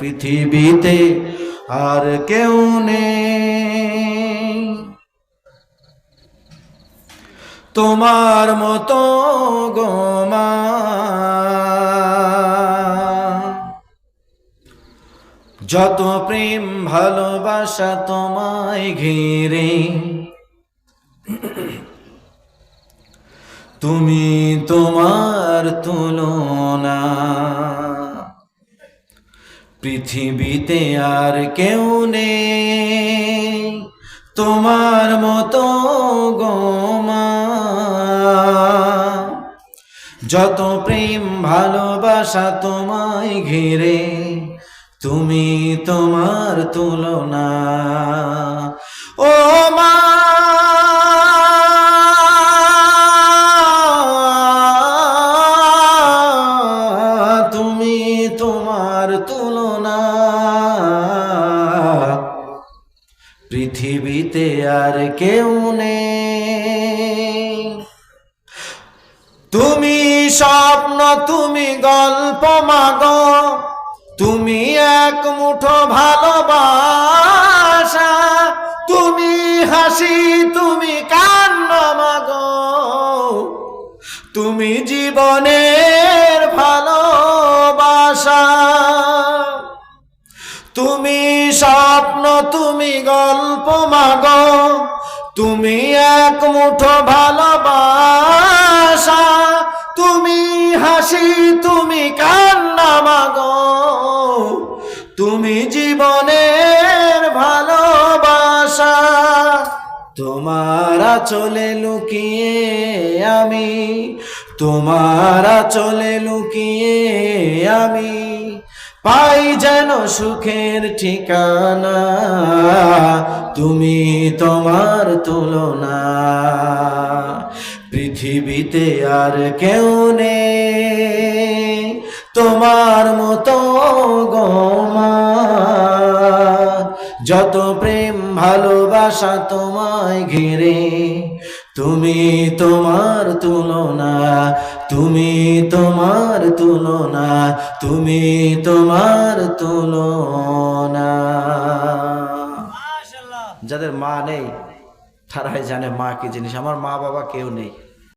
পৃথিবীতে আর কেউ নেই। তোমার মতো গোমা যত প্রেম ভালোবাসা তোমায় ঘিরে, তুমি তোমার তুলনা। পৃথিবীতে আর কেউ নেই। তোমার মতো গোমা যত প্রেম ভালোবাসা তোমায় ঘিরে, তুমি তোমার তুলনা। তুলনা। পৃথিবীতে আর কেউ নেই। তুমি স্বপ্ন, তুমি গল্প মাগ। তুমি এক মুঠো ভালোবাসা। তুমি হাসি, তুমি কান্ন মাগ। তুমি জীবনের ভালোবাসা। তুমি স্বপ্ন, তুমি গল্প মাগ, তুমি এক মুঠো ভালোবাসা, তুমি হাসি, তুমি কান্না মাগ, তুমি জীবনের ভালোবাসা। তোমারা চলে লুকিয়ে আমি, তোমারা চলে লুকিয়ে আমি পাই যেন সুখের ঠিকানা, তুমি তোমার তুলনা। পৃথিবীতে আর কেউ নেই তোমার মতো গমা যত প্রেম ভালোবাসা তোমায় ঘিরে তুমি তোমার তুলনা তুমি তোমার তুলনা তুমি তোমার তুলনা। যাদের মা নেই তারাই জানে মা কি জিনিস। আমার মা বাবা কেউ নেই।